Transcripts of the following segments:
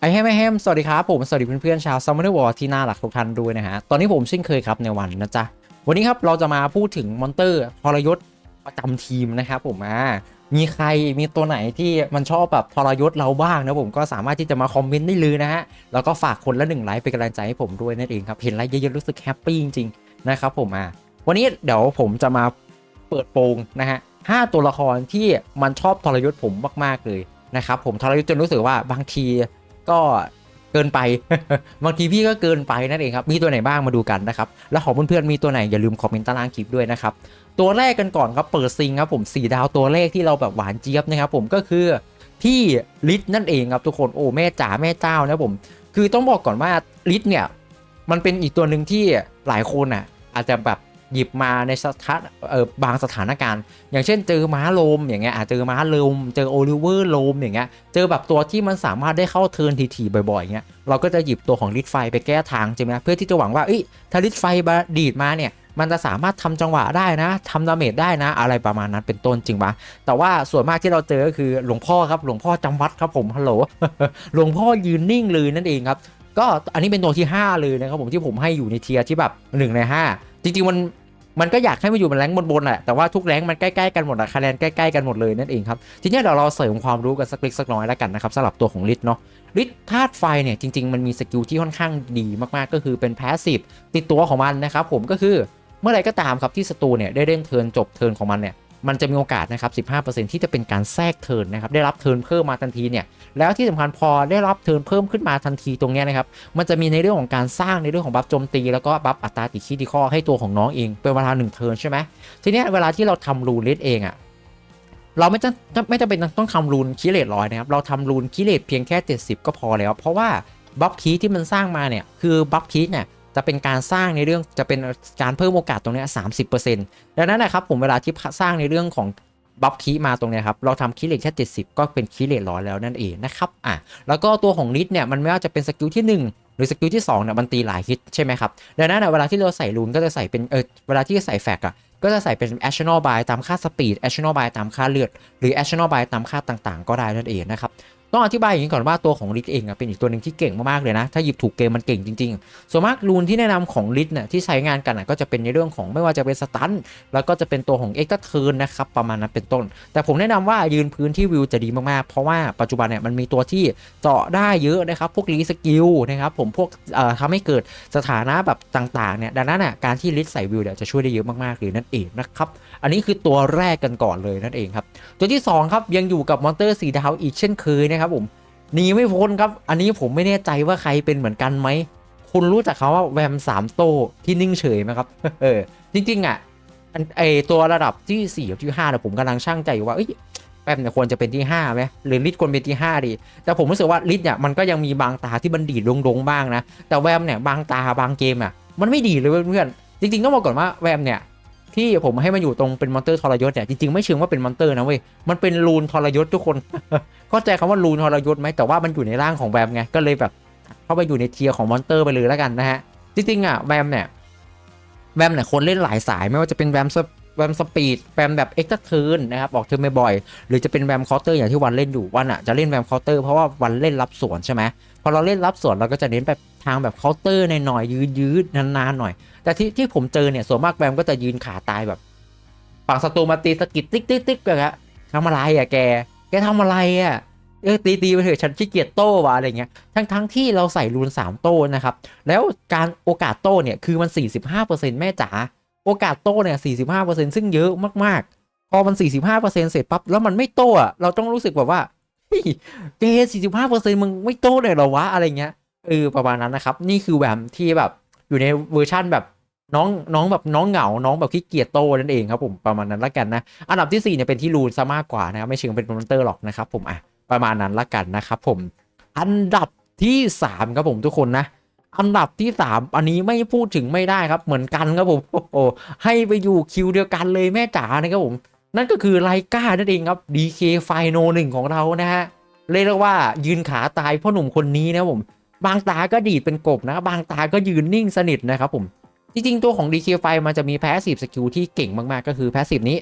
ไอแฮมไอแฮมสวัสดีครับผม สวัสดีเพื่อนๆชาวซัมเมอร์วอร์ที่น่ารักทุกท่านด้วยนะฮะ ตอนนี้ผมเช่นเคยครับในวันนะจ๊ะ วันนี้ครับเราจะมาพูดถึงมอนเตอร์ทรยศประจำทีมนะครับผมอ่ามีใครมีตัวไหนที่มันชอบแบบทรยศเราบ้างนะผมก็สามารถที่จะมาคอมเมนต์ได้เลยนะฮะ แล้วก็ฝากคนละหนึ่งไลค์เป็นกำลังใจให้ผมด้วยนั่นเองครับ เห็นไลค์เยอะๆรู้สึกแฮปปี้จริงๆนะครับผมอ่าวันนี้เดี๋ยวผมจะมาเปิดโปงนะฮะห้าตัวละครที่มันชอบทรยศผมมากๆเลยนะครับผมทรยศจนรู้สึกว่าบางที ก็เกินไป บางทีพี่ก็เกินไปนั่นเองครับ มีตัวไหนบ้างมาดูกันนะครับ แล้วของเพื่อนๆมีตัวไหนอย่าลืมคอมเมนต์ต้ล่างคลิปด้วยนะครับ ตัวแรกกันก่อนครับ เปิดซิงครับผมสีดาวตัวแรกที่เราแบบหวานเจี๊ยบนะครับผมก็คือพี่ลิศนั่นเองครับทุกคนโอ้แม่จ๋าแม่เจ้านะผม คือต้องบอกก่อนว่าลิศเนี่ยมันเป็นอีกตัวหนึ่งที่หลายคนอะอาจจะแบบ หยิบมาในสถานเออบางสถานการณ์ อย่างเช่นเจอม้าลมอย่างเงี้ยเจอม้าลม เจอโอลิเวอร์ลมอย่างเงี้ยเจอแบบตัวที่มันสามารถได้เข้าเทิร์นทีๆบ่อยๆเงี้ยเราก็จะหยิบตัวของลิดไฟไปแก้ทางใช่ไหมเพื่อที่จะหวังว่าเอ้ยถ้าลิดไฟบดีดมาเนี่ยมันจะสามารถทำจังหวะได้นะทำดาเมจได้นะ อะไรประมาณนั้นเป็นต้นจริงปะแต่ว่าส่วนมากที่เราเจอก็คือหลวงพ่อครับหลวงพ่อจำวัดครับผมฮัลโหลหลวงพ่อยืนนิ่งเลยนั่นเองครับก็อันนี้เป็นตัวที่ 5 เลยนะครับผมที่ผมให้อยู่ในเทียร์ที่แบบ 1 ใน 5 จริงๆมันมันก็อยากให้มันอยู่บนแรงบนๆแหละแต่ว่าทุกแรงมันใกล้ๆกันหมดอะคะแนนใกล้ๆกันหมดเลยนั่นเองครับทีนี้เดี๋ยวเราเสริมความรู้กันสักเล็กสักน้อยแล้วกันนะครับสำหรับตัวของลิทเนาะลิทธาตุไฟเนี่ยจริง ๆ มันมีสกิลที่ค่อนข้างดีมากๆก็คือเป็นแพสซีฟติดตัวของมันนะครับผมก็คือเมื่อไรก็ตามครับที่ศัตรูเนี่ยได้เล่นเทิร์นจบเทิร์นของมันเนี่ย มันจะมีโอกาสนะครับ 15%ที่จะเป็นการแทรกเทินนะครับ ได้รับเทินเพิ่มมาทันทีเนี่ย แล้วที่สำคัญพอได้รับเทินเพิ่มขึ้นมาทันทีตรงนี้นะครับ มันจะมีในเรื่องของการสร้างในเรื่องของบัฟโจมตี แล้วก็บัฟอัตราติดคิดิคอให้ตัวของน้องเองเป็นเวลาหนึ่งเทินใช่ไหมทีนี้เวลาที่เราทำรูนลิสเองอะเราไม่จำไม่จำเป็นต้องทำรูนคิเลตร้อยนะครับ เราทำรูนคิเลตเพียงแค่ 70 ก็พอแล้ว เพราะว่าบัฟคีที่มันสร้างมาเนี่ย คือบัฟคีเนี่ย จะเป็นการสร้างในเรื่องจะเป็นการเพิ่มโอกาสตรงนี้ย30%ดังนั้นนะครับผมเวลาที่สร้างในเรื่องของบัฟคีมาตรงนี้ครับเราทำคีเลทแค่70 ก็เป็นคีเลทร้อยแล้วนั่นเองนะครับอะแล้วก็ตัวของลิทเนี่ยมันไม่ว่าจะเป็นสกิลที่ 1 หรือสกิลที่2เนี่ยมันตีหลายฮิตใช่ไหมครับดังนั้นเวลาที่เราใส่รูนก็จะใส่เป็นเออเวลาที่ใส่แฟกอะก็จะใส่เป็น actional buy ตามค่าสปีด actional buy ตามค่าเลือด หรือ actional buy ตามค่าต่างๆ ก็ได้นั่นเองนะครับ ต้องอธิบายอย่างนี้ก่อนว่าตัวของลิทเองอะเป็นอีกตัวหนึ่งที่เก่งมากๆเลยนะ ถ้าหยิบถูกเกมมันเก่งจริงๆ ส่วนมากรูนที่แนะนำของลิทเนี่ยที่ใช้งานกันก็จะเป็นในเรื่องของไม่ว่าจะเป็นสตันแล้วก็จะเป็นตัวของเอ็กซ์เทิร์นนะครับประมาณนั้นเป็นต้น แต่ผมแนะนำว่ายืนพื้นที่วิวจะดีมากๆ เพราะว่าปัจจุบันเนี่ยมันมีตัวที่เจาะได้เยอะนะครับพวกรีสกิลนะครับผมพวกเอ่อทำให้เกิดสถานะแบบต่างๆเนี่ยดังนั้นอะการที่ลิสใส่วิวเนี่ยจะช่วยได้เยอะมากๆเลยนั่นเองนะครับอันนี้คือตัวแรกกันก่อนเลยนั่นเองครับตัวที่สองครับยังอยู่กับมอนเตอร์สีดาวอีกเช่นเคยนะครับผมหนีไม่พ้นครับ อันนี้ผมไม่แน่ใจว่าใครเป็นเหมือนกันไหม คุณรู้จักเขาว่าแวมสามโตที่นิ่งเฉยไหมครับ เออ จริงๆอะอันไอตัวระดับที่ 4 กับที่5เนี่ยผมกำลังช่างใจอยู่ว่าเอ้ยแปมเนี่ยควรจะเป็นที่5ไหมหรือลิทควรเป็นที่ 5 ดี แต่ผมรู้สึกว่าลิทเนี่ยมันก็ยังมีบางตาที่มันดีดลงๆบ้างนะ แต่แวมเนี่ยบางตาบางเกมอะมันไม่ดีเลยเพื่อนๆจริงๆต้องบอกก่อนว่าแวมเนี่ย ที่ผมให้มันอยู่ตรงเป็นมอนเตอร์ทรยศเนี่ยจริงๆไม่เชิงว่าเป็นมอนเตอร์นะเว้ยมันเป็นรูนทรยศทุกคน เข้าใจคำว่ารูนทรยศไหมแต่ว่ามันอยู่ในร่างของแวมไงก็เลยแบบเข้าไปอยู่ในเทียร์ของมอนเตอร์ไปเลยแล้วกันนะฮะจริงๆอะแวมเนี่ยแวมเนี่ยคนเล่นหลายสายไม่ว่าจะเป็นแวมส แวมสปีดแวมแบบเอ็กซ์เทิร์นนะครับออกเทิร์นบ่อยๆหรือจะเป็นแวมเคาน์เตอร์อย่างที่วันเล่นอยู่วันอะจะเล่นแวมเคาน์เตอร์เพราะว่าวันเล่นรับสวนใช่ไหมพอเราเล่นรับสวนเราก็จะเน้นแบบทางแบบเคาน์เตอร์นหน่อยยืดยืดนานๆหน่อย แต่ที่ที่ผมเจอเนี่ยส่วนมากแวมก็จะยืนขาตายแบบฝั่งศัตรูมาตีสะกิดติ๊กติ๊กติ๊กแบบนี้ทำอะไรอะแก แกทำอะไรอะเออตีตีไปเถอะฉันขี้เกียจโต้วะอะไรเงี้ยทั้งทั้งที่เราใส่รูนสามโต้นะครับ แล้วการโอกาสโต้เนี่ย คือมัน 45%แม่จ๋า โอกาสโต้เนี่ย45%ซึ่งเยอะมากๆ พอมัน 45%เสร็จปั๊บแล้วมันไม่โต้อะเราต้องรู้สึกแบบว่าเฮ้ยเจ45%มึงไม่โต้เลยเหรอวะอะไรเงี้ยเออประมาณนั้นนะครับ นี่คือแวมที่แบบอยู่ในเวอร์ชั่นแบบน้องน้องแบบน้องเหงา น้องแบบขี้เกียจโตนั่นเองครับผมประมาณนั้นละกันนะ อันดับที่4เนี่ยเป็นที่รูนซะมากกว่านะครับไม่เชิงเป็นมอนเตอร์หรอกนะครับผมอะประมาณนั้นละกันนะครับผม อันดับที่ 3 ครับผมทุกคนนะ อันดับที่ 3 อันนี้ไม่พูดถึงไม่ได้ครับเหมือนกันครับผมโอ้โหให้ไปอยู่คิวเดียวกันเลยแม่จ๋านะครับผม นั่นก็คือไลกานั่นเองครับ DK ไฟโนหนึ่งของเรานะฮะเรียกว่ายืนขาตายพ่อหนุ่มคนนี้นะผมบางตาก็ดีดเป็นกบนะ บางตาก็ยืนนิ่งสนิทนะครับผม จริงๆ ตัวของ DK ไฟมันจะมีแพสซีฟสกิลที่เก่งมากๆ ก็คือแพสซีฟนี้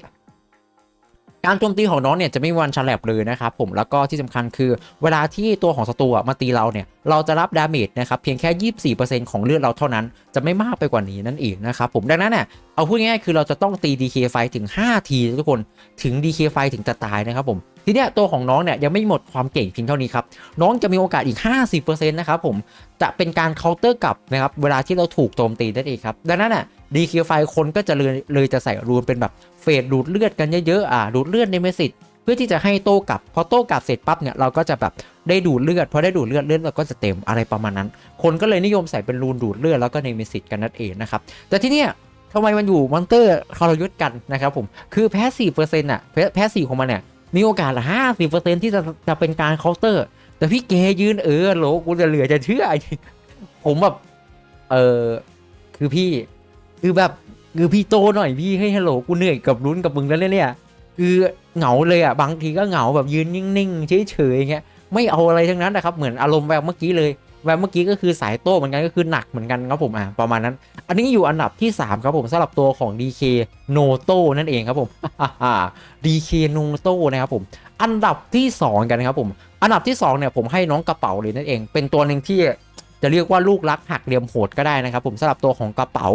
การโจมตีของน้องเนี่ยจะไม่มีวันฉลับเลยนะครับผมแล้วก็ที่สำคัญคือ เวลาที่ตัวของศัตรูมาตีเราเนี่ยเราจะรับดาเมจนะครับเพียงแค่ 24%ของเลือดเราเท่านั้น จะไม่มากไปกว่านี้นั่นเองนะครับผมดังนั้นเนี่ยเอาพูดง่ายๆคือเราจะต้องตี DK ไฟถึง 5 ทีทุกคนถึง DK ไฟถึงจะตายนะครับผมทีเนี้ยตัวของน้องเนี่ยยังไม่หมดความเก่งเพียงเท่านี้ครับน้องจะมีโอกาสอีก 50%นะครับผมจะเป็นการเคาน์เตอร์กลับนะครับเวลาที่เราถูกโจมตีนั่นเองครับดังนั้นน่ะ DK ไฟคนก็จะเลยเลยจะใส่รูนเป็นแบบ เฟดดูดเลือดกันเยอะๆอ่าดูดเลือดในเมสิตเพื่อที่จะให้โต้กลับพอโต้กลับเสร็จปั๊บเนี่ยเราก็จะแบบได้ดูดเลือดพอได้ดูดเลือดเลือดเราก็จะเต็มอะไรประมาณนั้น คนก็เลยนิยมใส่เป็นรูนดูดเลือดแล้วก็ในเมสิตกันนั่นเองนะครับแต่ที่เนี้ยทำไมมันอยู่มอนเตอร์คอรยุทธ์กันนะครับผมคือแพ้สี่เปอร์เซ็นต์อะแพ้แพ้สี่ของมันเนี่ยมีโอกาสห้าสิบเปอร์เซ็นต์ที่จะจะเป็นการเคาน์เตอร์ แต่พี่เกยืนเออโหลกูจะเหลือจะเชื่อผมแบบเออคือพี่คือแบบ คือพี่โตหน่อยพี่ให้ฮัลโหลกูเหนื่อยกับลุ้นกับมึงแล้วเนี่ยคือเหงาเลยอะบางทีก็เหงาแบบยืนนิ่งๆเฉยๆอย่างเงี้ยไม่เอาอะไรทั้งนั้นนะครับเหมือนอารมณ์แบบเมื่อกี้เลยแบบเมื่อกี้ก็คือสายโต้เหมือนกันก็คือหนักเหมือนกันครับผมอะประมาณนั้น อันนี้อยู่อันดับที่ 3 ครับผมสำหรับตัวของ DK n o t o นั่นเองครับผม DK n o t o นะครับผม อันดับที่ 2 กันนะครับผม อันดับที่ 2เนี่ยผมให้น้องกระเป๋าเลยนั่นเอง เป็นตัวหนึ่งที่ จะเรียกว่าลูกรักหักเหลี่ยมโหดก็ได้นะครับ ผมสำหรับตัวของกระเป๋า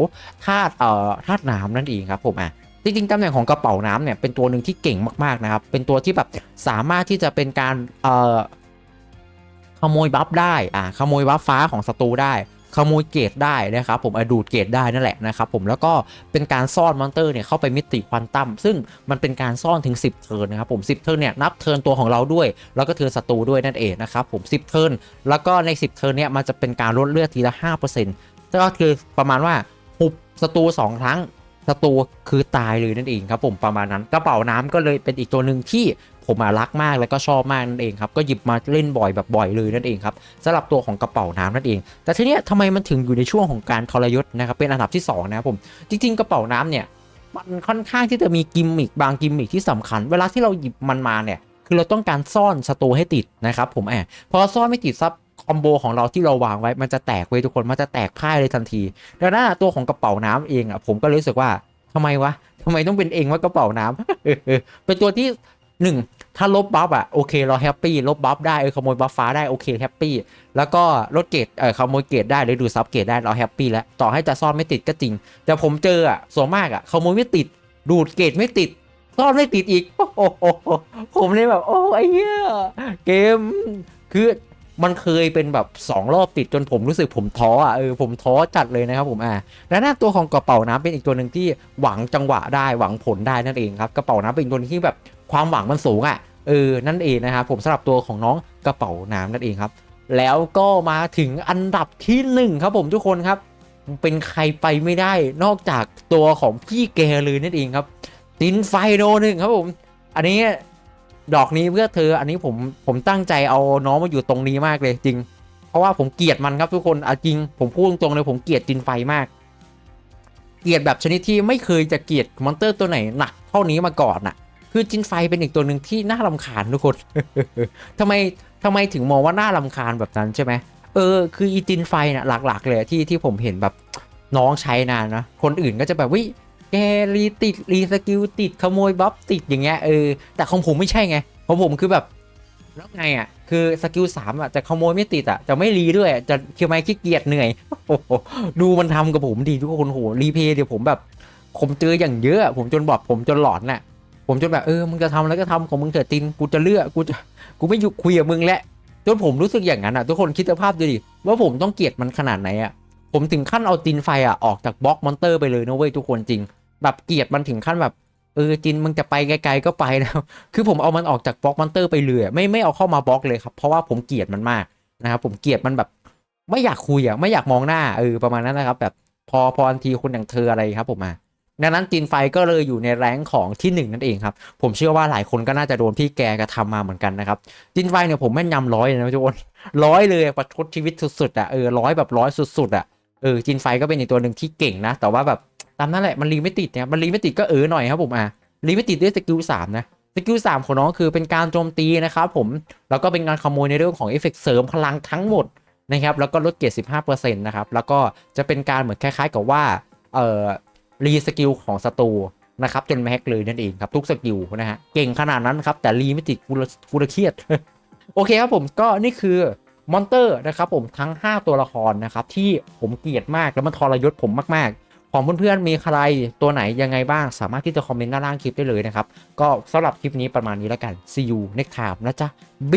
ธาตุเอ่อธาตุน้ำนั่นเองครับผมอะจริงๆตำแหน่งของกระเป๋าน้ำเนี่ยเป็นตัวหนึ่งที่เก่งมากๆนะครับ เป็นตัวที่แบบสามารถที่จะเป็นการเอ่อขโมยบัฟได้อ่าขโมยบัฟฟ้าของศัตรูได้ ขโมยเกรดได้นะครับผมอดูดเกรดได้นั่นแหละนะครับผมแล้วก็เป็นการซ่อนมอนเตอร์เนี่ยเข้าไปมิติควอนตัมซึ่งมันเป็นการซ่อนถึง 10 เทิร์นนะครับผม 10 เทิร์นเนี่ยนับเทิร์นตัวของเราด้วย แล้วก็เทิร์นศัตรูด้วยนั่นเองนะครับผม 10 เทิร์นแล้วก็ใน 10 เทิร์นเนี่ยมันจะเป็นการลดเลือดทีละ5%ก็คือประมาณว่าหุบศัตรู2ครั้งศัตรูคือตายเลยนั่นเองครับผมประมาณนั้นกระเป๋าน้ำก็เลยเป็นอีกตัวหนึ่งที่ ผมอะรักมากแล้วก็ชอบมากนั่นเองครับก็หยิบมาเล่นบ่อยแบบบ่อยเลยนั่นเองครับสำหรับตัวของกระเป๋าน้ำนั่นเอง แต่ทีเนี้ยทำไมมันถึงอยู่ในช่วงของการทรยศนะครับเป็นอันดับที่2นะครับผมจริง ๆ กระเป๋าน้ำเนี่ยมันค่อนข้างที่จะมีกิมมิคบางกิมมิคที่สำคัญ เวลาที่เราหยิบมันมาเนี่ยคือเราต้องการซ่อนศัตรูให้ติดนะครับผมแอบพอซ่อนไม่ติดซับคอมโบของเราที่เราวางไว้มันจะแตกเว้ยทุกคนมันจะแตกพ่ายเลยทันทีดังนั้นตัวของกระเป๋าน้ำเองอะผมก็รู้สึกว่าทำไมวะทำไมต้องเป็นเองว่ากระเป๋าน้ำเป็นตัวที่หนึ่ง ถ้าลบบัฟอะโอเคเราแฮปปี้ลบบัฟได้เออขโมยบัฟฟ้าได้โอเคแฮปปี้แล้วก็ลดเกรดเออขโมยเกรดได้หรือดูดซับเกรดได้เราแฮปปี้แล้วต่อให้จะซ่อนไม่ติดก็จริง แต่ผมเจออะส่วนมากอะขโมยไม่ติด ดูดเกรดไม่ติดซ่อนไม่ติดอีกโอ้โหผมเลยแบบ โอ้ไอ้เหี้ยเกมคือมันเคยเป็นแบบสองรอบติดจนผมรู้สึกผมท้ออะเออผมท้อจัดเลยนะครับผมอ่าและหน้าตัวของกระเป๋าน้ำเป็นอีกตัวหนึ่งที่หวังจังหวะได้หวังผลได้นั่นเองครับกระเป๋าน้ำเป็นอีกตัวที่แบบ ความหวังมันสูงอะเออนั่นเองนะครับผมสำหรับตัวของน้องกระเป๋าน้ำนั่นเองครับ แล้วก็มาถึงอันดับที่หนึ่งครับผมทุกคนครับ เป็นใครไปไม่ได้นอกจากตัวของพี่แกเลยนั่นเองครับตินไฟโนหนึ่งครับผม อันนี้ดอกนี้เพื่อเธออันนี้ผมผมตั้งใจเอาน้องมาอยู่ตรงนี้มากเลยจริง เพราะว่าผมเกลียดมันครับทุกคนเอาจริง ผมพูดตรงๆเลยผมเกลียดตินไฟมาก เกลียดแบบชนิดที่ไม่เคยจะเกลียดมอนเตอร์ตัวไหนหนักเท่านี้มาก่อนน่ะ คือจินไฟเป็นอีกตัวหนึ่งที่น่ารำคาญทุกคนทำไมทำไมถึงมองว่าน่ารำคาญแบบนั้นใช่ไหมเออคืออีจินไฟน่ะหลักๆ เลยที่ที่ผมเห็นแบบน้องใช้นานนะ คนอื่นก็จะแบบวิแกรีติดรีสกิลติดขโมยบัฟติดอย่างเงี้ยเออแต่ของผมไม่ใช่ไงของผมคือแบบแล้วไงอะคือสกิลสามอะจะขโมยไม่ติดอะจะไม่รีด้วยอะจะคือไม่ขี้เกียจเหนื่อยโอ้โหดูมันทำกับผมดีทุกคนโหรีเพย์เดี๋ยวผมแบบ ผมเจออย่างเยอะ ผมจนบอกผมจนหลอนน่ะ ผมจนแบบเออมึงจะทำแล้วก็ทำของมึงเถอะตินกูจะเลือกกูจะกูไม่อยู่คุยกับมึงแล้วจนผมรู้สึกอย่างนั้นอะทุกคนคิดสภาพดูดิว่าผมต้องเกลียดมันขนาดไหนอะผมถึงขั้นเอาจินไฟอะออกจากบล็อกมอนเตอร์ไปเลยนะเว้ยทุกคนจริง แบบเกลียดมันถึงขั้นแบบเออจินมึงจะไปไกลๆก็ไปนะคือผมเอามันออกจากบล็อกมอนเตอร์ไปเลยไม่ไม่เอาเข้ามาบล็อกเลยครับเพราะว่าผมเกลียดมันมากนะครับผมเกลียดมันแบบ ไม่อยากคุยอะไม่อยากมองหน้าเออประมาณนั้นนะครับ แบบพอพออันทีคนอย่างเธออะไรครับผมมา ดังนั้นจินไฟก็เลยอยู่ในแรงของที่หนึ่งนั่นเองครับ ผมเชื่อว่าหลายคนก็น่าจะโดนพี่แกกระทำมาเหมือนกันนะครับจินไฟเนี่ยผมแม่นยำร้อยเลยนะทุกคนร้อยเลยประชดชีวิตสุดๆอะเออร้อยแบบร้อยสุดๆอะเออจินไฟก็เป็นอีกตัวหนึ่งที่เก่งนะ แต่ว่าแบบตามนั่นแหละมันรีไม่ติดเนี่ยมันรีไม่ติดก็เออหน่อยครับผมอะรีไม่ติดด้วยสกิลสามนะสกิลสามของน้องคือเป็นการโจมตีนะครับผมแล้วก็เป็นการขโมยในเรื่องของเอฟเฟกต์เสริมพลังทั้งหมดนะครับแล้วก็ลดเกียรติ15%นะครับแล้วก็จะเป็นการเหมือนคล้ายๆกับว่าเอ่อ รีสกิลของศัตรูนะครับจนแม็กเลยนั่นเองครับทุกสกิลนะฮะเก่งขนาดนั้นครับแต่รีไม่ติดกูละกูละเครียด โอเคครับผมก็นี่คือมอนเตอร์นะครับผมทั้ง 5 ตัวละครนะครับที่ผมเกลียดมากแล้วมันทรยศผมมากๆ ของเพื่อนๆมีใครตัวไหนยังไงบ้าง สามารถที่จะคอมเมนต์ด้านล่างคลิปได้เลยนะครับ ก็สำหรับคลิปนี้ประมาณนี้แล้วกัน see you next time นะจ๊ะ B